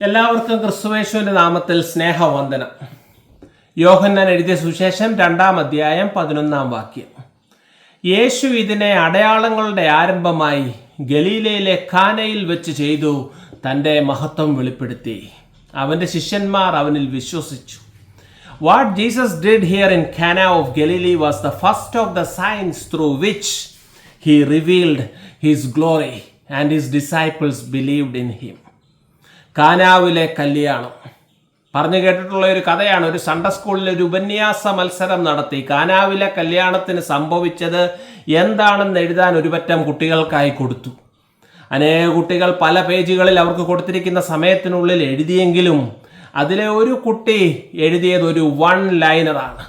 എല്ലാവർക്കും ക്രിസ്തുവേശുവിന്റെ നാമത്തിൽ സ്നേഹവന്ദനം. യോഹന്നാൻ എഴുതിയ സുശേഷം രണ്ടാം അധ്യായം പതിനൊന്നാം വാക്യം. യേശു ഇതിനെ അടയാളങ്ങളുടെ ആരംഭമായി ഗലീലയിലെ ഖാനയിൽ വെച്ച് ചെയ്തു തന്റെ മഹത്വം വെളിപ്പെടുത്തി. അവന്റെ ശിഷ്യന്മാർ അവനിൽ വിശ്വസിച്ചു. What Jesus did here in Cana of Galilee was the first of the signs through which he revealed his glory and his disciples believed in him കാനാവിലെ കല്യാണം. പറഞ്ഞു കേട്ടിട്ടുള്ള ഒരു കഥയാണ്. ഒരു സൺഡേ സ്കൂളിൽ ഒരു ഉപന്യാസ മത്സരം നടത്തി. കാനാവിലെ കല്യാണത്തിന് സംഭവിച്ചത് എന്താണെന്ന് എഴുതാൻ ഒരു പറ്റം കുട്ടികൾക്കായി കൊടുത്തു. അനേക കുട്ടികൾ പല പേജുകളിൽ അവർക്ക് കൊടുത്തിരിക്കുന്ന സമയത്തിനുള്ളിൽ എഴുതിയെങ്കിലും അതിലെ ഒരു കുട്ടി എഴുതിയത് ഒരു വൺ ലൈനറാണ്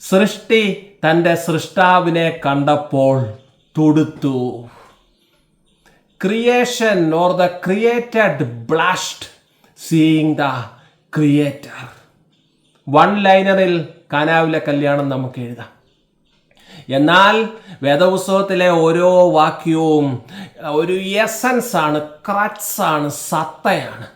സൃഷ്ടി തന്റെ സൃഷ്ടാവിനെ കണ്ടപ്പോൾ തുടുത്തു. Creation or the created blushed seeing the creator one ലൈനറിൽ കാനാവിലെ കല്യാണം നമുക്ക് എഴുതാം എന്നാൽ വേദപുസ്തകത്തിലെ ഓരോ വാക്യവും ഒരു എസൻസ് ആണ് ക്രച്ച് ആണ് സത്തയാണ്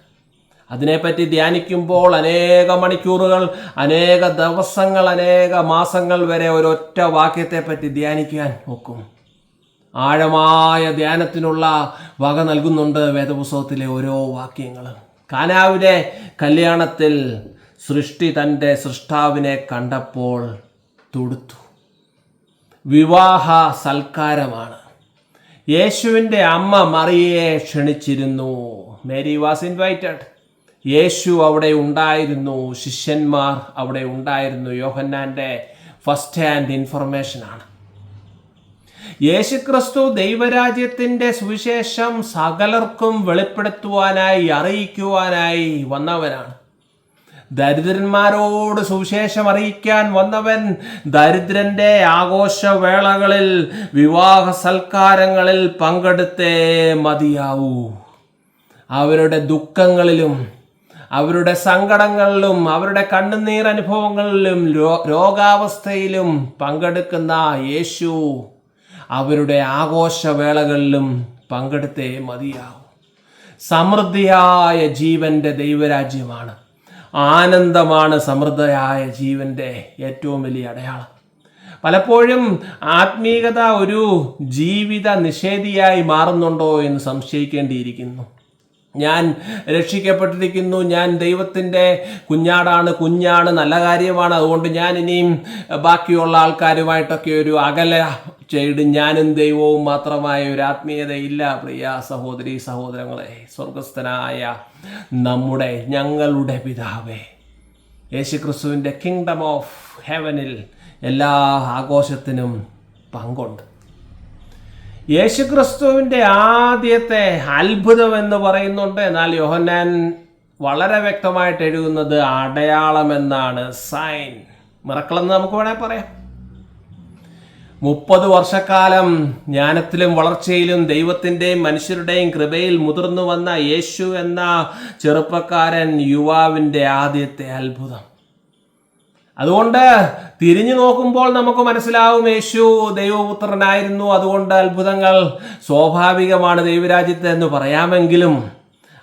അതിനെപ്പറ്റി ധ്യാനിക്കുമ്പോൾ അനേക മണിക്കൂറുകൾ അനേക ദിവസങ്ങൾ അനേക മാസങ്ങൾ വരെ ഒരൊറ്റ വാക്യത്തെപ്പറ്റി ധ്യാനിക്കാൻ നോക്കും ആഴമായ ധ്യാനത്തിനുള്ള വക നൽകുന്നുണ്ട് വേദപുസ്തകത്തിലെ ഓരോ വാക്യങ്ങളും. കാനാവിലെ കല്യാണത്തിൽ സൃഷ്ടി തന്റെ സൃഷ്ടാവിനെ കണ്ടപ്പോൾ തൊടുത്തു. വിവാഹ സൽക്കാരമാണ്. യേശുവിന്റെ അമ്മ മറിയെ ക്ഷണിച്ചിരുന്നു. Mary was invited. യേശു അവിടെ ഉണ്ടായിരുന്നു. ശിഷ്യന്മാർ അവിടെ ഉണ്ടായിരുന്നു. യോഹന്നാന്റെ ഫസ്റ്റ് ഹാൻഡ് ഇൻഫർമേഷനാണ്. യേശുക്രിസ്തു ദൈവരാജ്യത്തിന്റെ സുവിശേഷം സകലർക്കും വെളിപ്പെടുത്തുവാനായി അറിയിക്കുവാനായി വന്നവനാണ്. ദരിദ്രന്മാരോട് സുവിശേഷം അറിയിക്കാൻ വന്നവൻ ദരിദ്രന്റെ ആഘോഷവേളകളിൽ വിവാഹ സൽക്കാരങ്ങളിൽ പങ്കെടുത്തേ മതിയാവൂ. അവരുടെ ദുഃഖങ്ങളിലും അവരുടെ സങ്കടങ്ങളിലും അവരുടെ കണ്ണുനീർ അനുഭവങ്ങളിലും രോഗാവസ്ഥയിലും പങ്കെടുക്കുന്ന യേശു അവരുടെ ആഘോഷവേളകളിലും പങ്കെടുത്തേ മതിയാവും. സമൃദ്ധിയായ ജീവന്റെ ദൈവരാജ്യമാണ്. ആനന്ദമാണ് സമൃദ്ധയായ ജീവന്റെ ഏറ്റവും വലിയ അടയാളം. പലപ്പോഴും ആത്മീയത ഒരു ജീവിത നിഷേധിയായി മാറുന്നുണ്ടോ എന്ന് സംശയിക്കേണ്ടിയിരിക്കുന്നു. ഞാൻ രക്ഷിക്കപ്പെട്ടിരിക്കുന്നു. ഞാൻ ദൈവത്തിന്റെ കുഞ്ഞാടാണ് കുഞ്ഞാണ് നല്ല കാര്യമാണ്. അതുകൊണ്ട് ഞാൻ ഇനിയും ബാക്കിയുള്ള ആൾക്കാരുമായിട്ടൊക്കെ ഒരു അകല ചെയ്ത് ഞാനും ദൈവവും മാത്രമായ ഒരു ആത്മീയതയില്ല. പ്രിയ സഹോദരി സഹോദരങ്ങളെ സ്വർഗസ്ഥനായ നമ്മുടെ ഞങ്ങളുടെ പിതാവേ യേശുക്രിസ്തുവിന്റെ കിങ്ഡം ഓഫ് ഹെവനിൽ എല്ലാ ആഘോഷത്തിനും പങ്കുണ്ട്. യേശുക്രിസ്തുവിന്റെ ആദ്യത്തെ അത്ഭുതം എന്ന് പറയുന്നുണ്ട്. എന്നാൽ യോഹന്നാൻ വളരെ വ്യക്തമായിട്ട് എഴുതുന്നത് അടയാളം എന്നാണ് സൈൻ. മിറക്കളെന്ന് നമുക്ക് വേണേൽ പറയാം. മുപ്പത് വർഷക്കാലം ജ്ഞാനത്തിലും വളർച്ചയിലും ദൈവത്തിന്റെയും മനുഷ്യരുടെയും കൃപയിൽ മുതിർന്നു വന്ന യേശു എന്ന ചെറുപ്പക്കാരൻ യുവാവിന്റെ ആദ്യത്തെ അത്ഭുതം. അതുകൊണ്ട് തിരിഞ്ഞു നോക്കുമ്പോൾ നമുക്ക് മനസ്സിലാവും യേശു ദൈവപുത്രനായിരുന്നു. അതുകൊണ്ട് അത്ഭുതങ്ങൾ സ്വാഭാവികമാണ് ദൈവരാജ്യത്ത് എന്ന് പറയാമെങ്കിലും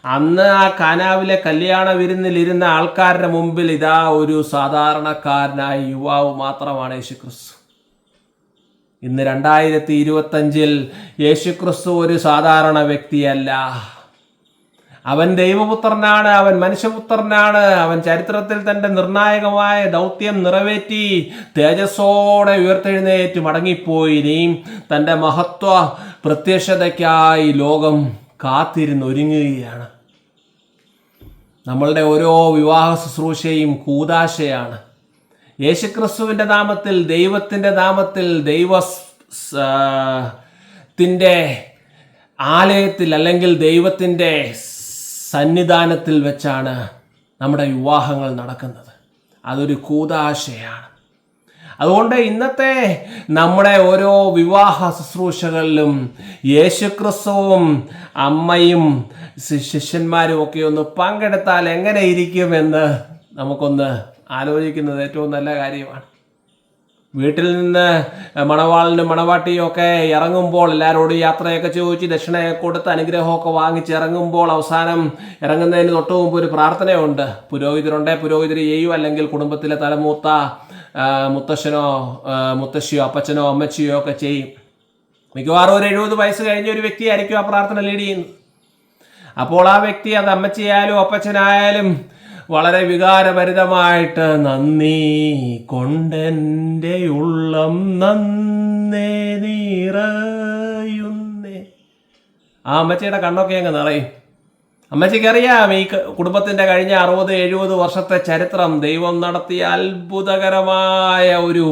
അന്ന് ആ കാനാവിലെ കല്യാണ വിരുന്നിലിരുന്ന ആൾക്കാരുടെ മുമ്പിൽ ഇതാ ഒരു സാധാരണക്കാരനായ യുവാവ് മാത്രമാണ് യേശുക്രിസ്തു. ഇന്ന് രണ്ടായിരത്തി ഇരുപത്തഞ്ചിൽ യേശുക്രിസ്തു ഒരു സാധാരണ വ്യക്തിയല്ല. അവൻ ദൈവപുത്രനാണ് അവൻ മനുഷ്യപുത്രനാണ് അവൻ ചരിത്രത്തിൽ തന്റെ നിർണായകമായ ദൗത്യം നിറവേറ്റി തേജസ്സോടെ ഉയർത്തെഴുന്നേറ്റ് മടങ്ങിപ്പോയി. ഇനിയും തന്റെ മഹത്വ പ്രത്യക്ഷതയ്ക്കായി ലോകം കാത്തിരുന്നൊരുങ്ങുകയാണ് നമ്മളുടെ ഓരോ വിവാഹ ശുശ്രൂഷയും കൂതാശയാണ്. യേശുക്രിസ്തുവിന്റെ നാമത്തിൽ ദൈവത്തിന്റെ നാമത്തിൽ ദൈവ ത്തിന്റെ ആലയത്തിൽ അല്ലെങ്കിൽ ദൈവത്തിന്റെ സന്നിധാനത്തിൽ വെച്ചാണ് നമ്മുടെ വിവാഹങ്ങൾ നടക്കുന്നത്. അതൊരു കൂതാശയാണ്. അതുകൊണ്ട് ഇന്നത്തെ നമ്മുടെ ഓരോ വിവാഹ ശുശ്രൂഷകളിലും യേശുക്രിസ്തുവും അമ്മയും ശിഷ്യന്മാരും ഒക്കെ ഒന്ന് പങ്കെടുത്താൽ എങ്ങനെ ഇരിക്കുമെന്ന് നമുക്കൊന്ന് ആലോചിക്കുന്നത് ഏറ്റവും നല്ല കാര്യമാണ്. വീട്ടിൽ നിന്ന് മണവാളിനും മണവാട്ടിയും ഒക്കെ ഇറങ്ങുമ്പോൾ എല്ലാവരോടും യാത്രയൊക്കെ ചോദിച്ച് ദക്ഷിണയൊക്കെ കൊടുത്ത് അനുഗ്രഹമൊക്കെ വാങ്ങിച്ച് ഇറങ്ങുമ്പോൾ അവസാനം ഇറങ്ങുന്നതിന് തൊട്ട് മുമ്പ് ഒരു പ്രാർത്ഥനയുണ്ട്. പുരോഹിതരുണ്ടേ പുരോഹിതർ ചെയ്യൂ അല്ലെങ്കിൽ കുടുംബത്തിലെ തലമൂത്ത മുത്തശ്ശനോ മുത്തശ്ശിയോ അപ്പച്ചനോ അമ്മച്ചിയോ ഒക്കെ ചെയ്യും. മിക്കവാറും ഒരു എഴുപത് വയസ്സ് കഴിഞ്ഞ ഒരു വ്യക്തിയായിരിക്കും ആ പ്രാർത്ഥന ലീഡ് ചെയ്യുന്നത്. അപ്പോൾ ആ വ്യക്തി അത് അമ്മച്ചിയായാലും അപ്പച്ചനായാലും വളരെ വികാരഭരിതമായിട്ട് നന്ദി കൊണ്ടെന്റെ ഉള്ളം നന്നേ നിറയുന്നേ. ആ അമ്മച്ചിയുടെ കണ്ണൊക്കെ അങ്ങ് നിറയും. അമ്മച്ചിക്ക് അറിയാം ഈ കുടുംബത്തിന്റെ കഴിഞ്ഞ അറുപത് എഴുപത് വർഷത്തെ ചരിത്രം ദൈവം നടത്തിയ അത്ഭുതകരമായ ഒരു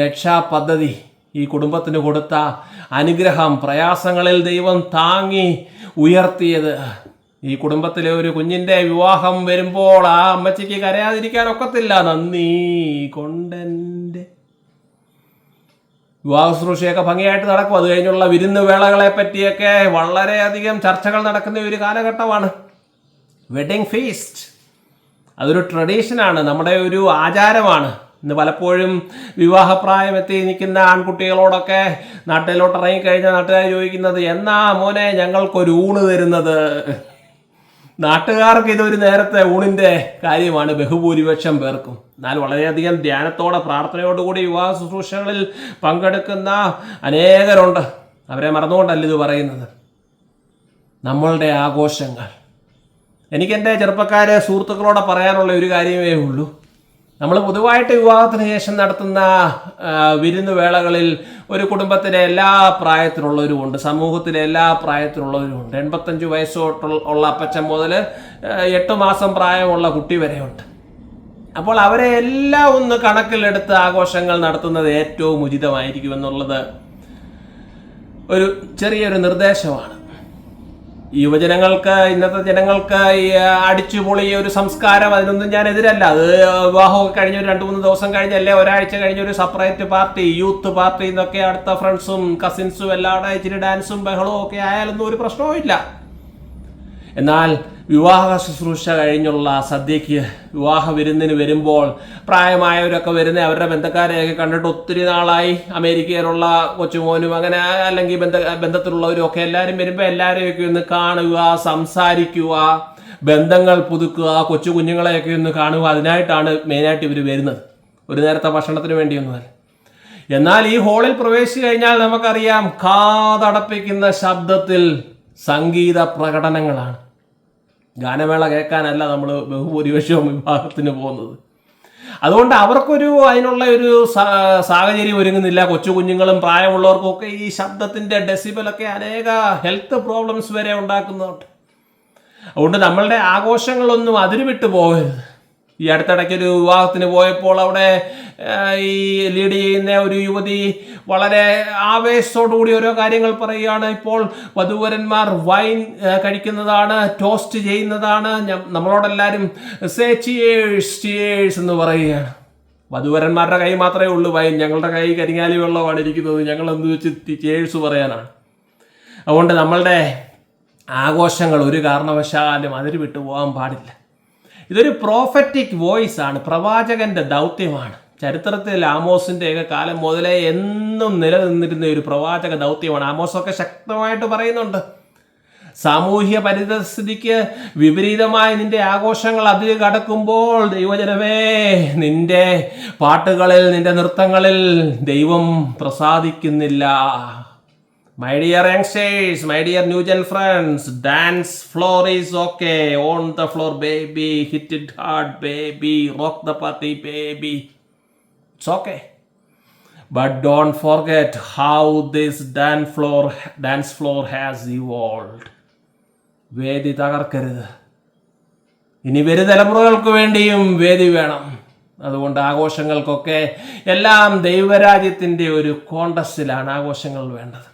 രക്ഷാ പദ്ധതി ഈ കുടുംബത്തിന് കൊടുത്ത അനുഗ്രഹം പ്രയാസങ്ങളിൽ ദൈവം താങ്ങി ഉയർത്തിയത്. ഈ കുടുംബത്തിലെ ഒരു കുഞ്ഞിന്റെ വിവാഹം വരുമ്പോൾ ആ അമ്മച്ചിക്ക് കരയാതിരിക്കാൻ ഒക്കത്തില്ല. നന്ദി കൊണ്ടെന്റെ വിവാഹ ശുശ്രൂഷയൊക്കെ ഭംഗിയായിട്ട് നടക്കും. അത് കഴിഞ്ഞുള്ള വിരുന്ന് വേളകളെ പറ്റിയൊക്കെ വളരെയധികം ചർച്ചകൾ നടക്കുന്ന ഒരു കാലഘട്ടമാണ്. വെഡിങ് ഫീസ്റ്റ് അതൊരു ട്രഡീഷനാണ് നമ്മുടെ ഒരു ആചാരമാണ്. ഇന്ന് പലപ്പോഴും വിവാഹപ്രായം എത്തി നിൽക്കുന്ന ആൺകുട്ടികളോടൊക്കെ നാട്ടിലോട്ട് ഇറങ്ങിക്കഴിഞ്ഞാൽ നാട്ടുകാർ ചോദിക്കുന്നത് എന്നാ മോനെ ഞങ്ങൾക്കൊരു ഊണ് തരുന്നത്? നാട്ടുകാർക്ക് ഇതൊരു നേരത്തെ ഊണിന്റെ കാര്യമാണ്. ബഹുഭൂരിപക്ഷം പേർക്കും. എന്നാൽ വളരെയധികം ധ്യാനത്തോടെ പ്രാർത്ഥനയോടുകൂടി വിവാഹ ശുശ്രൂഷകളിൽ പങ്കെടുക്കുന്ന അനേകരുണ്ട്. അവരെ മറന്നുകൊണ്ടല്ല ഇത് പറയുന്നത്. നമ്മളുടെ ആഘോഷങ്ങൾ. എനിക്കെന്റെ ചെറുപ്പക്കാരെ സുഹൃത്തുക്കളോട് പറയാനുള്ള ഒരു കാര്യമേ ഉള്ളൂ. നമ്മൾ പൊതുവായിട്ട് വിവാഹത്തിന് ശേഷം നടത്തുന്ന ആ, വിരുന്ന് വേളകളിൽ ഒരു കുടുംബത്തിലെ എല്ലാ പ്രായത്തിലുള്ളവരും ഉണ്ട് സമൂഹത്തിലെ എല്ലാ പ്രായത്തിലുള്ളവരും ഉണ്ട് എൺപത്തഞ്ച് വയസ്സോട്ടുള്ള അപ്പച്ചൻ മുതൽ എട്ട് മാസം പ്രായമുള്ള കുട്ടി വരെയുണ്ട്. അപ്പോൾ അവരെ എല്ലാം ഒന്ന് കണക്കിലെടുത്ത് ആഘോഷങ്ങൾ നടത്തുന്നത് ഏറ്റവും ഉചിതമായിരിക്കും എന്നുള്ളത് ഒരു ചെറിയൊരു നിർദ്ദേശമാണ്. യുവജനങ്ങൾക്ക് ഇന്നത്തെ ജനങ്ങൾക്ക് ഈ അടിച്ചുപൊളി ഒരു സംസ്കാരം അതിനൊന്നും ഞാൻ എതിരല്ല. അത് വിവാഹമൊക്കെ കഴിഞ്ഞ ഒരു രണ്ട് മൂന്ന് ദിവസം കഴിഞ്ഞല്ലേ ഒരാഴ്ച കഴിഞ്ഞ ഒരു സെപ്പറേറ്റ് പാർട്ടി യൂത്ത് പാർട്ടി എന്നൊക്കെ അടുത്ത ഫ്രണ്ട്സും കസിൻസും എല്ലാവരുടെ ഇച്ചിരി ഡാൻസും ബഹളവും ഒക്കെ ആയാലൊന്നും ഒരു പ്രശ്നവും ഇല്ല എന്നാൽ വിവാഹ ശുശ്രൂഷ കഴിഞ്ഞുള്ള സദ്യക്ക് വിവാഹ വിരുന്നിന് വരുമ്പോൾ പ്രായമായവരൊക്കെ വരുന്ന അവരുടെ ബന്ധക്കാരെയൊക്കെ കണ്ടിട്ട് ഒത്തിരി നാളായി അമേരിക്കയിലുള്ള കൊച്ചുമോനും അങ്ങനെ അല്ലെങ്കിൽ ബന്ധ ബന്ധത്തിലുള്ളവരും ഒക്കെ എല്ലാവരും വരുമ്പോൾ എല്ലാവരെയൊക്കെ ഒന്ന് കാണുക സംസാരിക്കുക ബന്ധങ്ങൾ പുതുക്കുക കൊച്ചു കുഞ്ഞുങ്ങളെയൊക്കെ ഒന്ന് കാണുക. അതിനായിട്ടാണ് മെയിനായിട്ട് ഇവർ വരുന്നത്. ഒരു നേരത്തെ ഭക്ഷണത്തിന് വേണ്ടിയൊന്നുമല്ല. എന്നാൽ ഈ ഹോളിൽ പ്രവേശിച്ചു കഴിഞ്ഞാൽ നമുക്കറിയാം കാതടപ്പിക്കുന്ന ശബ്ദത്തിൽ സംഗീത പ്രകടനങ്ങളാണ്. ഗാനമേള കേൾക്കാനല്ല നമ്മൾ ബഹുഭൂരിപക്ഷവും വിഭാഗത്തിന് പോകുന്നത്. അതുകൊണ്ട് അവർക്കൊരു അതിനുള്ള ഒരു സാഹചര്യം ഒരുങ്ങുന്നില്ല. കൊച്ചു കുഞ്ഞുങ്ങളും പ്രായമുള്ളവർക്കും ഒക്കെ ഈ ശബ്ദത്തിന്റെ ഡെസിബലൊക്കെ അനേക ഹെൽത്ത് പ്രോബ്ലംസ് വരെ ഉണ്ടാക്കുന്നുണ്ട്. അതുകൊണ്ട് നമ്മളുടെ ആഘോഷങ്ങളൊന്നും അതിരുവിട്ട് പോകരുത്. ഈ അടുത്തിടയ്ക്ക് ഒരു വിവാഹത്തിന് പോയപ്പോൾ അവിടെ ഈ ലീഡ് ചെയ്യുന്ന ഒരു യുവതി വളരെ ആവേശത്തോടു കൂടി ഓരോ കാര്യങ്ങൾ പറയുകയാണ്. ഇപ്പോൾ വധുവരന്മാർ വൈൻ കഴിക്കുന്നതാണ് ടോസ്റ്റ് ചെയ്യുന്നതാണ്. നമ്മളോടെല്ലാവരും സേ ചിയേഴ്സ് ചിയേഴ്സ് എന്ന് പറയുകയാണ്. വധുവരന്മാരുടെ കൈ മാത്രമേ ഉള്ളൂ വൈൻ. ഞങ്ങളുടെ കൈ കരിങ്ങാലി വെള്ളമാണ് ഇരിക്കുന്നത്. ഞങ്ങൾ എന്ത് വെച്ച് ചിയേഴ്സ് പറയാനാണ്. അതുകൊണ്ട് നമ്മളുടെ ആഘോഷങ്ങൾ ഒരു കാരണവശാലും അതിര് വിട്ടു പോകാൻ പാടില്ല. ഇതൊരു പ്രോഫറ്റിക് വോയിസ് ആണ്. പ്രവാചകന്റെ ദൗത്യമാണ്. ചരിത്രത്തിൽ ആമോസിന്റെ ഒക്കെ കാലം മുതലേ എന്നും നിലനിന്നിരുന്ന ഒരു പ്രവാചക ദൗത്യമാണ്. ആമോസൊക്കെ ശക്തമായിട്ട് പറയുന്നുണ്ട്. സാമൂഹ്യ പരിതസ്ഥിതിക്ക് വിപരീതമായി നിന്റെ ആഘോഷങ്ങൾ അതിൽ കടക്കുമ്പോൾ ദൈവജനമേ നിന്റെ പാട്ടുകളിൽ നിന്റെ നൃത്തങ്ങളിൽ ദൈവം പ്രസാദിക്കുന്നില്ല. My dear youngsters my dear new gen friends dance floor is okay on the floor baby hit it hard baby rock the party baby it's okay but don't forget how this dance floor dance floor has evolve വേദി തകർക്കരുത്. ഇനി വരും തലമുറകൾക്ക് വേണ്ടിയും വേദി വേണം. അതുകൊണ്ട് ആഘോഷങ്ങൾക്കൊക്കെ എല്ലാം ദൈവരാജ്യത്തിന്റെ ഒരു കോണ്ടസ്റ്റിലാണ് ആഘോഷങ്ങൾ വേണ്ടത്.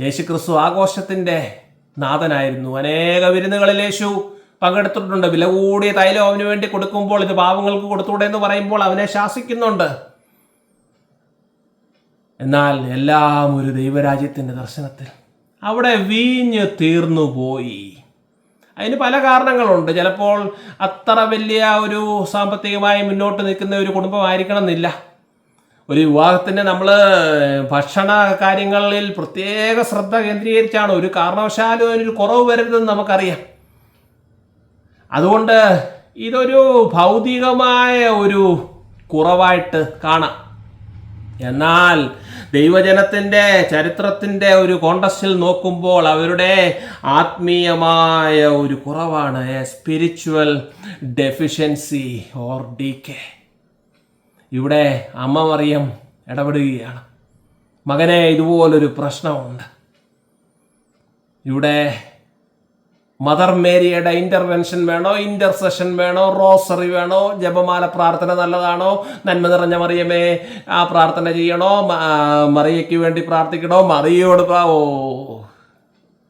യേശുക്രിസ്തു ആഘോഷത്തിന്റെ നാഥനായിരുന്നു. അനേക വിരുന്നുകളിൽ യേശു പങ്കെടുത്തിട്ടുണ്ട്. വില കൂടിയ തൈലം അവന് വേണ്ടി കൊടുക്കുമ്പോൾ ഇത് പാവങ്ങൾക്ക് കൊടുത്തൂടെ എന്ന് പറയുമ്പോൾ അവനെ ശാസിക്കുന്നുണ്ട്. എന്നാൽ എല്ലാം ഒരു ദൈവരാജ്യത്തിന്റെ ദർശനത്തിൽ. അവിടെ വീഞ്ഞ് തീർന്നു പോയി. അതിന് പല കാരണങ്ങളുണ്ട്. ചിലപ്പോൾ അത്ര വലിയ ഒരു സാമ്പത്തികമായി മുന്നോട്ട് നിൽക്കുന്ന ഒരു കുടുംബമായിരിക്കണം എന്നില്ല. ഒരു വിവാഹത്തിന് നമ്മൾ ഭക്ഷണ കാര്യങ്ങളിൽ പ്രത്യേക ശ്രദ്ധ കേന്ദ്രീകരിച്ചാണ്. ഒരു കാരണവശാലും അതിനൊരു കുറവ് വരരുതെന്ന് നമുക്കറിയാം. അതുകൊണ്ട് ഇതൊരു ഭൗതികമായ ഒരു കുറവായിട്ട് കാണാം. എന്നാൽ ദൈവജനത്തിന്റെ ചരിത്രത്തിന്റെ ഒരു കോണ്ടസ്റ്റിൽ നോക്കുമ്പോൾ അവരുടെ ആത്മീയമായ ഒരു കുറവാണ്. A spiritual deficiency or decay. ഇവിടെ അമ്മ മറിയം ഇടപെടുകയാണ്. മകനെ ഇതുപോലൊരു പ്രശ്നമുണ്ട്. ഇവിടെ മദർ മേരിയുടെ ഇന്റർവെൻഷൻ വേണോ? ഇന്റർസെഷൻ വേണോ? റോസറി വേണോ? ജപമാല പ്രാർത്ഥന നല്ലതാണോ? നന്മ നിറഞ്ഞ മറിയമേ ആ പ്രാർത്ഥന ചെയ്യണോ? മറിയയ്ക്ക് വേണ്ടി പ്രാർത്ഥിക്കണോ? മറിയോട് ഓ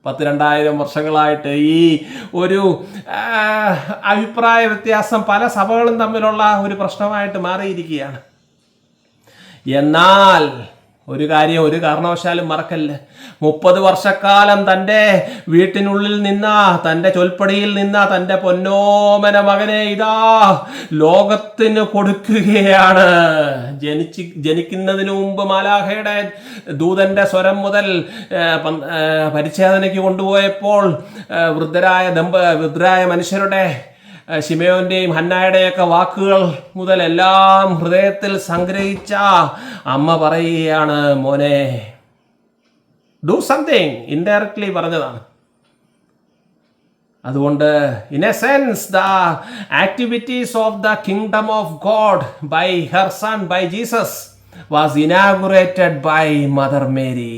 പത്ത് രണ്ടായിരം വർഷങ്ങളായിട്ട് ഈ ഒരു അഭിപ്രായ വ്യത്യാസം പല സഭകളും തമ്മിലുള്ള ഒരു പ്രശ്നമായിട്ട് മാറിയിരിക്കുകയാണ്. എന്നാൽ ഒരു കാര്യം ഒരു കാരണവശാലും മറക്കല്ല. മുപ്പത് വർഷക്കാലം തന്റെ വീട്ടിനുള്ളിൽ നിന്ന തന്റെ ചൊൽപ്പടിയിൽ നിന്ന തന്റെ പൊന്നോമന മകനെ ഇതാ ലോകത്തിന് കൊടുക്കുകയാണ്. ജനിച്ച് ജനിക്കുന്നതിന് മുമ്പ് മാലാഹയുടെ ദൂതന്റെ സ്വരം മുതൽ പരിച്ഛേദനയ്ക്ക് കൊണ്ടുപോയപ്പോൾ വൃദ്ധരായ ദമ്പ വൃദ്ധരായ മനുഷ്യരുടെ ഷിമയോന്റെയും ഹന്നായുടെയൊക്കെ വാക്കുകൾ മുതൽ എല്ലാം ഹൃദയത്തിൽ സംഗ്രഹിച്ച അമ്മ പറയുകയാണ് മോനെ ഡു സംതിങ് ഇൻഡയറക്ട്ലി പറഞ്ഞതാണ്. അതുകൊണ്ട് in a sense the activities of the kingdom of God by her son by Jesus was inaugurated by Mother Mary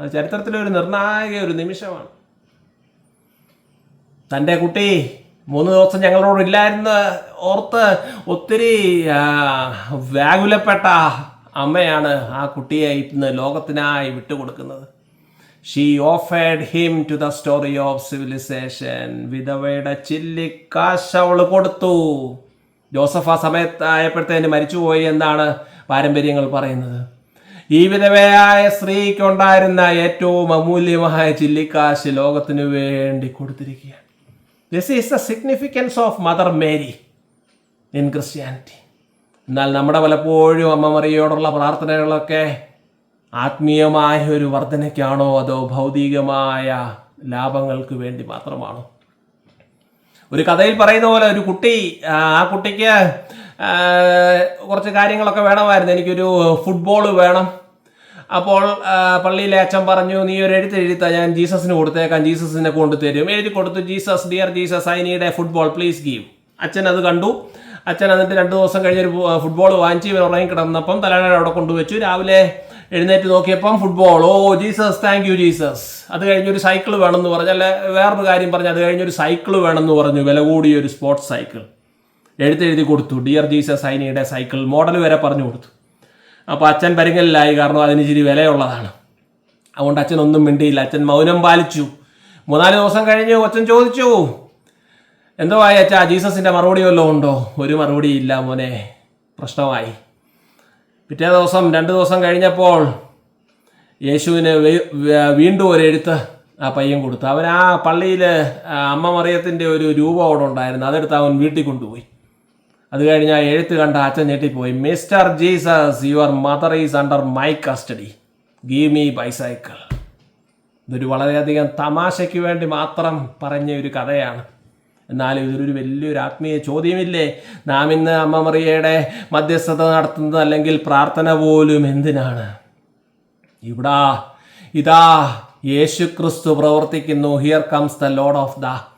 അത് ചരിത്രത്തിലെ ഒരു നിർണായക ഒരു നിമിഷമാണ്. തന്റെ കുട്ടി മൂന്ന് ദിവസം ഞങ്ങളോട് ഇല്ലായിരുന്ന ഓർത്ത് ഒത്തിരി വ്യാകുലപ്പെട്ട അമ്മയാണ് ആ കുട്ടിയെ ഇന്ന് ലോകത്തിനായി വിട്ടുകൊടുക്കുന്നത്. She offered him to the story of civilization വിധവയുടെ ചില്ലിക്കാശ് അവൾ കൊടുത്തു. ജോസഫ് ആ സമയത്തായപ്പോഴത്തേന് മരിച്ചുപോയി എന്നാണ് പാരമ്പര്യങ്ങൾ പറയുന്നത്. ഈ വിധവയായ സ്ത്രീക്കുണ്ടായിരുന്ന ഏറ്റവും അമൂല്യമായ ചില്ലിക്കാശ് ലോകത്തിനു വേണ്ടി കൊടുത്തിരിക്കുകയാണ്. This is the significance of Mother Mary in Christianity എന്നാൽ നമ്മുടെ പലപ്പോഴും അമ്മ മറിയോടുള്ള പ്രാർത്ഥനകളൊക്കെ ആത്മീയമായ ഒരു വർധനയ്ക്കാണോ അതോ ഭൗതികമായ ലാഭങ്ങൾക്ക് വേണ്ടി മാത്രമാണോ? ഒരു കഥയിൽ പറയുന്ന പോലെ ഒരു കുട്ടി ആ കുട്ടിക്ക് കുറച്ച് കാര്യങ്ങളൊക്കെ വേണമായിരുന്നു. എനിക്കൊരു ഫുട്ബോൾ വേണം. അപ്പോൾ പള്ളിയിലെ അച്ഛൻ പറഞ്ഞു നീ ഒരു എഴുത്ത് എഴുത്ത ഞാൻ ജീസസിന് കൊടുത്തേക്കാം ജീസസിനെ കൊണ്ടുതരും എഴുതി കൊടുത്തു Jesus dear Jesus I need a football please give. അച്ഛൻ അത് കണ്ടു. അച്ഛൻ എന്നിട്ട് രണ്ട് ദിവസം കഴിഞ്ഞൊരു ഫുട്ബോൾ വാങ്ങിച്ച് ഇവർ ഉറങ്ങി കിടന്നപ്പം തലയുടെ അവിടെ കൊണ്ടുവച്ചു. രാവിലെ എഴുന്നേറ്റ് നോക്കിയപ്പം football. Oh Jesus thank you Jesus. അത് കഴിഞ്ഞൊരു സൈക്കിൾ വേണമെന്ന് പറഞ്ഞു. അല്ലെ വേറൊരു കാര്യം പറഞ്ഞു. അത് കഴിഞ്ഞൊരു സൈക്കിൾ വേണമെന്ന് പറഞ്ഞു. വില കൂടിയ ഒരു സ്പോർട്സ് സൈക്കിൾ. എഴുത്തെഴുതി കൊടുത്തു. ഡിയർ ജീസസ് ഐനിയുടെ സൈക്കിൾ. മോഡൽ വരെ പറഞ്ഞു കൊടുത്തു. അപ്പോൾ അച്ഛൻ പരിങ്ങലിലായി കാരണം അതിന് ഇച്ചിരി വിലയുള്ളതാണ്. അതുകൊണ്ട് അച്ഛൻ ഒന്നും മിണ്ടിയില്ല. അച്ഛൻ മൗനം പാലിച്ചു. മൂന്നാൽ ദിവസം കഴിഞ്ഞു അച്ഛൻ ചോദിച്ചു എന്തോ ആയി അച്ഛാ? ജീസസിന്റെ മറുപടി വല്ലതും ഉണ്ടോ? ഒരു മറുപടി ഇല്ല മോനെ. പ്രശ്നമായി. പിറ്റേ ദിവസം രണ്ട് ദിവസം കഴിഞ്ഞപ്പോൾ യേശുവിന് വീണ്ടും ഒരു എഴുത്ത് ആ പയ്യൻ കൊടുത്തു. അവൻ ആ പള്ളിയിൽ അമ്മ മറിയത്തിന്റെ ഒരു രൂപം അവിടെ ഉണ്ടായിരുന്നു. അതെടുത്ത് അവൻ വീട്ടിൽ കൊണ്ടുപോയി. അത് കഴിഞ്ഞ് ആ എഴുത്ത് കണ്ട അച്ഛൻ ഞെട്ടിപ്പോയി. Mister Jesus your mother is under my custody. Give me bicycle. ഇതൊരു വളരെയധികം തമാശയ്ക്ക് വേണ്ടി മാത്രം പറഞ്ഞ ഒരു കഥയാണ്. എന്നാലും ഇതൊരു വലിയൊരു ആത്മീയ ചോദ്യമില്ലേ? നാം ഇന്ന് അമ്മ മറിയയുടെ മധ്യസ്ഥത നടത്തുന്നത് അല്ലെങ്കിൽ പ്രാർത്ഥന പോലും എന്തിനാണ്? ഇവിടാ ഇതാ യേശു ക്രിസ്തു പ്രവർത്തിക്കുന്നു. Here comes the lord of the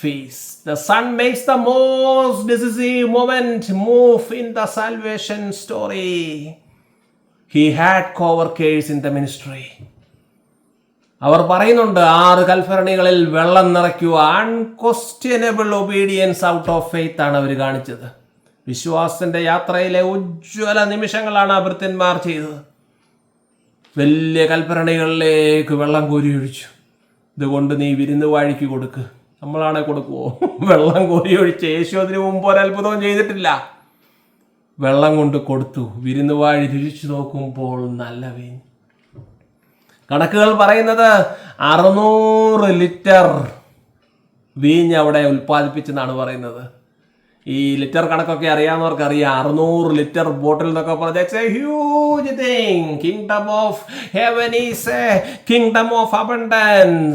feast The sun makes the most decisive moment move in the salvation story. He had coworkers in the ministry. അവർ പറയുന്നുണ്ട് ആറ് കൽഭരണികളിൽ വെള്ളം നിറയ്ക്കുക unquestionable obedience out of faith ആണ് അവർ കാണിച്ചത്. വിശ്വാസത്തിന്റെ യാത്രയിലെ ഉജ്ജ്വല നിമിഷങ്ങളാണ് ഭൃത്യന്മാർ ചെയ്തത്. വലിയ കൽഭരണികളിലേക്ക് വെള്ളം കോരി ഒഴിച്ചു ഇതുകൊണ്ട് നീ വിരുന്ന് വാഴിക്ക് കൊടുക്ക്. നമ്മളാണെ കൊടുക്കുവോ? വെള്ളം കോരി ഒഴിച്ച് യേശു അതിന് മുമ്പ് ഒരത്ഭുതവും ചെയ്തിട്ടില്ല. വെള്ളം കൊണ്ട് കൊടുത്തു. വിരുന്ന് വാഴി രുചിച്ചു നോക്കുമ്പോൾ നല്ല വീഞ്ഞ്. കണക്കുകൾ പറയുന്നത് അറുന്നൂറ് ലിറ്റർ വീഞ്ഞ് അവിടെ ഉൽപ്പാദിപ്പിച്ചെന്നാണ് പറയുന്നത്. ഈ ലിറ്റർ കണക്കൊക്കെ അറിയാവുന്നവർക്ക് അറിയാം അറുന്നൂറ് ലിറ്റർ ബോട്ടിൽ എന്നൊക്കെ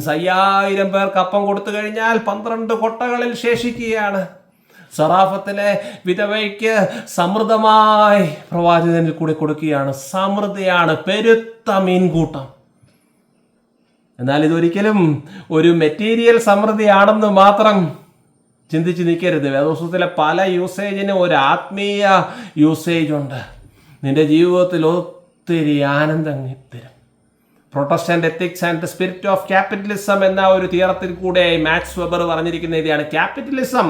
അയ്യായിരം പേർക്ക് അപ്പം കൊടുത്തു കഴിഞ്ഞാൽ പന്ത്രണ്ട് കൊട്ടകളിൽ ശേഷിക്കുകയാണ്. സറാഫത്തിലെ വിധവയ്ക്ക് സമൃദ്ധമായി പ്രവാചകനിൽ കൂടി കൊടുക്കുകയാണ്. സമൃദ്ധിയാണ് പെരുത്ത മീൻകൂട്ടം. എന്നാൽ ഇതൊരിക്കലും ഒരു മെറ്റീരിയൽ സമൃദ്ധിയാണെന്ന് മാത്രം ചിന്തിച്ച് നിൽക്കരുത്. വേദോസത്തിലെ പല യൂസേജിനും ഒരു ആത്മീയ യൂസേജ് ഉണ്ട് നിന്റെ ജീവിതത്തിൽ ഒത്തിരി ആനന്ദം തരും. Protestant ethics and spirit of capitalism എന്ന ഒരു തിയറത്തിൽ കൂടെ മാക്സ് വെബർ പറഞ്ഞിരിക്കുന്ന ഇതാണ്. ക്യാപിറ്റലിസം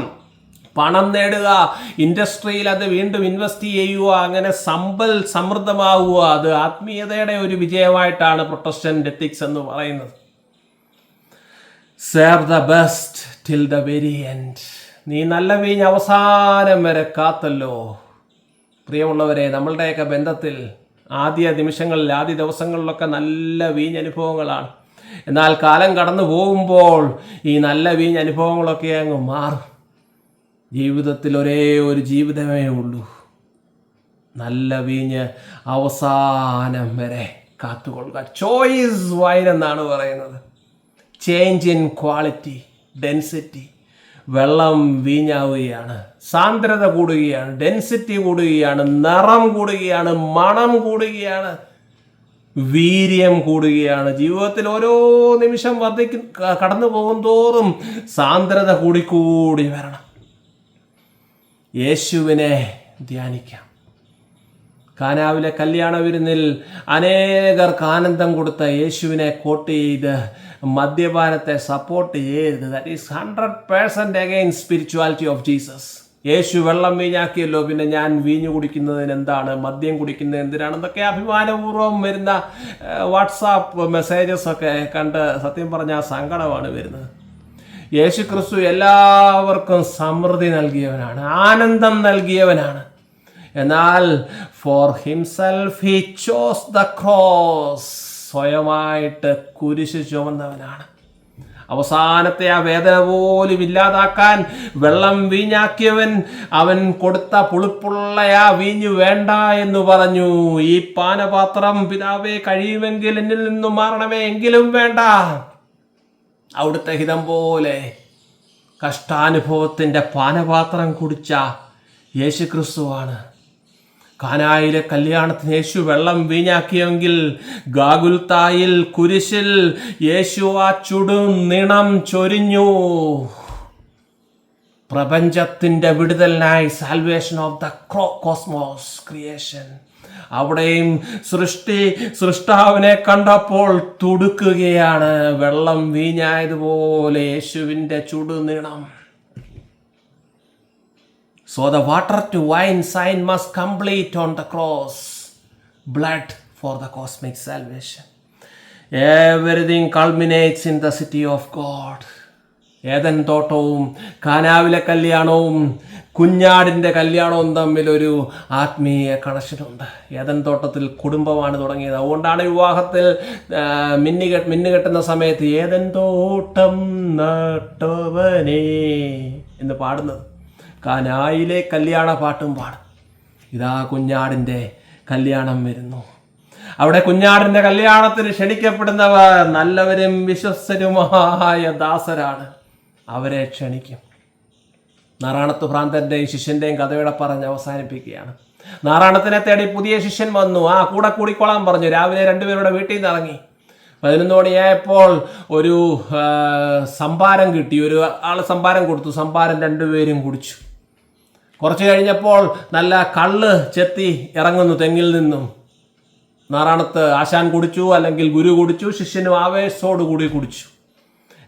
പണം നേടുക ഇൻഡസ്ട്രിയിൽ അത് വീണ്ടും ഇൻവെസ്റ്റ് ചെയ്യുക അങ്ങനെ സമ്പൽ സമൃദ്ധമാവുക അത് ആത്മീയതയുടെ ഒരു വിജയമായിട്ടാണ് പ്രൊട്ടസ്റ്റന്റ് എത്തിക്സ് എന്ന് പറയുന്നത്. Save the best till the very end നീ നല്ല വീഞ്ഞ് അവസാനം വരെ കാത്തല്ലോ. പ്രിയമുള്ളവരെ നമ്മളുടെയൊക്കെ ബന്ധത്തിൽ ആദ്യ നിമിഷങ്ങളിൽ ആദ്യ ദിവസങ്ങളിലൊക്കെ നല്ല വീഞ്ഞ് അനുഭവങ്ങളാണ്. എന്നാൽ കാലം കടന്നു പോകുമ്പോൾ ഈ നല്ല വീഞ്ഞ് അനുഭവങ്ങളൊക്കെ അങ്ങ് മാറും. ജീവിതത്തിൽ ഒരേ ഒരു ജീവിതമേ ഉള്ളൂ. നല്ല വീഞ്ഞ് അവസാനം വരെ കാത്തുകൊള്ളുക. ചോയ്സ് വൈൻ എന്നാണ് പറയുന്നത്. ചേഞ്ച് ഇൻ ക്വാളിറ്റി ഡെൻസിറ്റി വെള്ളം വീഞ്ഞാവുകയാണ്. സാന്ദ്രത കൂടുകയാണ്. ഡെൻസിറ്റി കൂടുകയാണ്. നിറം കൂടുകയാണ്. മണം കൂടുകയാണ്. വീര്യം കൂടുകയാണ്. ജീവിതത്തിൽ ഓരോ നിമിഷം വർദ്ധിക്കും കടന്നു പോകും തോറും സാന്ദ്രത കൂടിക്കൂടി വരണം. യേശുവിനെ ധ്യാനിക്കാം. കാനാവിലെ കല്യാണ വിരുന്നിൽ അനേകർക്ക് ആനന്ദം കൊടുത്ത യേശുവിനെ കോട്ട് ചെയ്ത് മദ്യപാനത്തെ സപ്പോർട്ട് ചെയ്യരുത്. That is hundred percent again spirituality of Jesus യേശു വെള്ളം വീഞ്ഞാക്കിയല്ലോ പിന്നെ ഞാൻ വീഞ്ഞു കുടിക്കുന്നതിന് എന്താണ്? മദ്യം കുടിക്കുന്നത് എന്തിനാണെന്നൊക്കെ അഭിമാനപൂർവം വരുന്ന വാട്സാപ്പ് മെസ്സേജസ് ഒക്കെ കണ്ട് സത്യം പറഞ്ഞാൽ സങ്കടമാണ് വരുന്നത്. യേശു ക്രിസ്തു എല്ലാവർക്കും സമൃദ്ധി നൽകിയവനാണ് ആനന്ദം നൽകിയവനാണ്. എന്നാൽ for himself he chose the cross സ്വയമായിട്ട് കുരിശ് ചുമന്നവനാണ്. അവസാനത്തെ ആ വേദന പോലും ഇല്ലാതാക്കാൻ വെള്ളം വീഞ്ഞാക്കിയവൻ അവൻ കൊടുത്ത പുളിപ്പുള്ള ആ വീഞ്ഞു വേണ്ട എന്ന് പറഞ്ഞു. ഈ പാനപാത്രം പിതാവേ കഴിയുമെങ്കിൽ എന്നിൽ നിന്നും മാറണമേ എങ്കിലും വേണ്ട. അവിടുത്തെ ഹിതം പോലെ കഷ്ടാനുഭവത്തിന്റെ പാനപാത്രം കുടിച്ച യേശു ക്രിസ്തുവാണ് കാനായിലെ കല്യാണത്തിന് യേശു വെള്ളം വീഞ്ഞാക്കിയെങ്കിൽ ഗാഗുൽത്തായിൽ കുരിശിൽ യേശു ആ ചുടും നിണം ചൊരിഞ്ഞു. പ്രപഞ്ചത്തിന്റെ വിടുതലിനായി salvation of the crow cosmos creation അവിടെയും സൃഷ്ടി സൃഷ്ടാവിനെ കണ്ടപ്പോൾ തുടുക്കുകയാണ്. വെള്ളം വീഞ്ഞായതുപോലെ യേശുവിന്റെ ചുടുനീണം. So the water to wine sign must complete on the cross blood for the cosmic salvation everything culminates in the city of God Eden തോട്ടവും കാനാവിലെ കല്യാണവും കുഞ്ഞാടിന്റെ കല്യാണവും തമ്മിലൊരു ആത്മീയ കണക്ഷനുണ്ട് ഏതൻ തോട്ടത്തിൽ കുടുംബമാണ് തുടങ്ങിയത്. അതുകൊണ്ടാണ് വിവാഹത്തിൽ മിന്നി മിന്നു മിന്നുകെട്ടുന്ന സമയത്ത് ഏതൻ തോട്ടം നട്ടവനേ എന്ന് പാടുന്നത്. കാനായിലെ കല്യാണ പാട്ടും പാടും. ഇതാ കുഞ്ഞാടിന്റെ കല്യാണം വരുന്നു. അവിടെ കുഞ്ഞാടിന്റെ കല്യാണത്തിന് ക്ഷണിക്കപ്പെടുന്നവർ നല്ലവരും വിശ്വസ്തരുമായ ദാസരാണ്. അവരെ ക്ഷണിക്കും. നാറാണത്ത് ഭ്രാന്തന്റെയും ശിഷ്യന്റെയും കഥയുടെ പറഞ്ഞ് അവസാനിപ്പിക്കുകയാണ്. നാറാണത്തിനെ തേടി പുതിയ ശിഷ്യൻ വന്നു. ആ കൂടെ കൂടിക്കൊള്ളാൻ പറഞ്ഞു. രാവിലെ രണ്ടുപേരുടെ വീട്ടിൽ നിന്ന് ഇറങ്ങി. പതിനൊന്ന് മണിയായപ്പോൾ ഒരു സംഭാരം കിട്ടി. ഒരു ആൾ സംഭാരം കൊടുത്തു. സംഭാരം രണ്ടുപേരും കുടിച്ചു. കുറച്ച് കഴിഞ്ഞപ്പോൾ നല്ല കള്ള് ചെത്തി ഇറങ്ങുന്നു തെങ്ങിൽ നിന്നും. നാറാണത്ത് ആശാൻ കുടിച്ചു അല്ലെങ്കിൽ ഗുരു കുടിച്ചു ശിഷ്യനും ആവേശത്തോടു കൂടി കുടിച്ചു.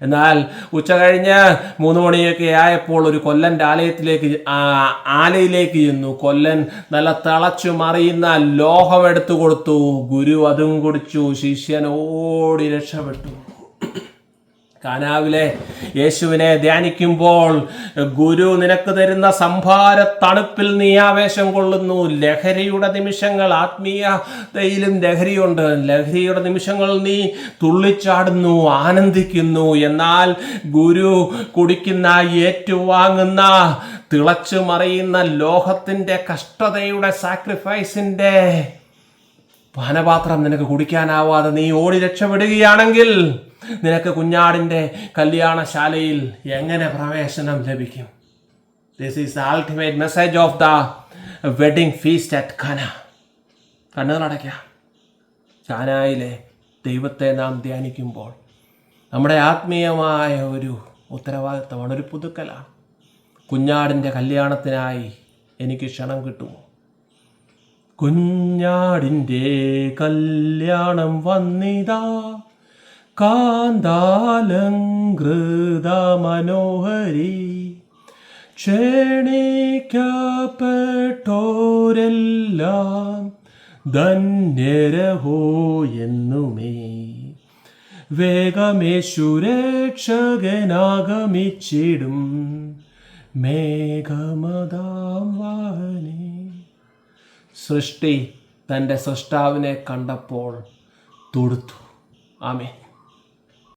എന്നാൽ ഉച്ച കഴിഞ്ഞ് മൂന്ന് മണിയൊക്കെ ആയപ്പോൾ ഒരു കൊല്ലന്റെ ആലയത്തിലേക്ക് ആലയിലേക്ക് ചെന്നു. കൊല്ലൻ നല്ല തിളച്ചു മറിയുന്ന ലോഹം എടുത്തു കൊടുത്തു. ഗുരു അതും കുടിച്ചു ശിഷ്യൻ ഓടി രക്ഷപ്പെട്ടു. കാനാവിലെ യേശുവിനെ ധ്യാനിക്കുമ്പോൾ ഗുരു നിനക്ക് തരുന്ന സംഭാര തണുപ്പിൽ നീ ആവേശം കൊള്ളുന്നു. ലഹരിയുടെ നിമിഷങ്ങൾ ആത്മീയതയിലും ലഹരിയുണ്ട്. ലഹരിയുടെ നിമിഷങ്ങൾ നീ തുള്ളിച്ചാടുന്നു ആനന്ദിക്കുന്നു. എന്നാൽ ഗുരു കുടിക്കുന്ന ഏറ്റുവാങ്ങുന്ന തിളച്ചു മറിയുന്ന ലോഹത്തിന്റെ കഷ്ടതയുടെ സാക്രിഫൈസിന്റെ പാനപാത്രം നിനക്ക് കുടിക്കാനാവാതെ നീ ഓടി രക്ഷപ്പെടുകയാണെങ്കിൽ നിനക്ക് കുഞ്ഞാടിന്റെ കല്യാണശാലയിൽ എങ്ങനെ പ്രവേശനം ലഭിക്കും? This is the ultimate message of the wedding feast at ഖന കണ്ണുകളടയ്ക്ക ചാനായിലെ ദൈവത്തെ നാം ധ്യാനിക്കുമ്പോൾ നമ്മുടെ ആത്മീയമായ ഒരു ഉത്തരവാദിത്തമാണ് ഒരു പുതുക്കലാണ്. കുഞ്ഞാടിന്റെ കല്യാണത്തിനായി എനിക്ക് ക്ഷണം കിട്ടുമോ? കുഞ്ഞാടിന്റെ കല്യാണം വന്നിതാ. കാന്താലങ്കൃത മനോഹരി. ക്ഷണിക്കപ്പെട്ടോരെല്ലാം ധന്യരഹോ എന്നുമേ. വേഗമേശുരക്ഷകനാഗമിച്ചിടും മേഘമതാം വാഹനേ. സൃഷ്ടി തന്റെ സൃഷ്ടാവിനെ കണ്ടപ്പോൾ തൊടുത്തു. ആമേ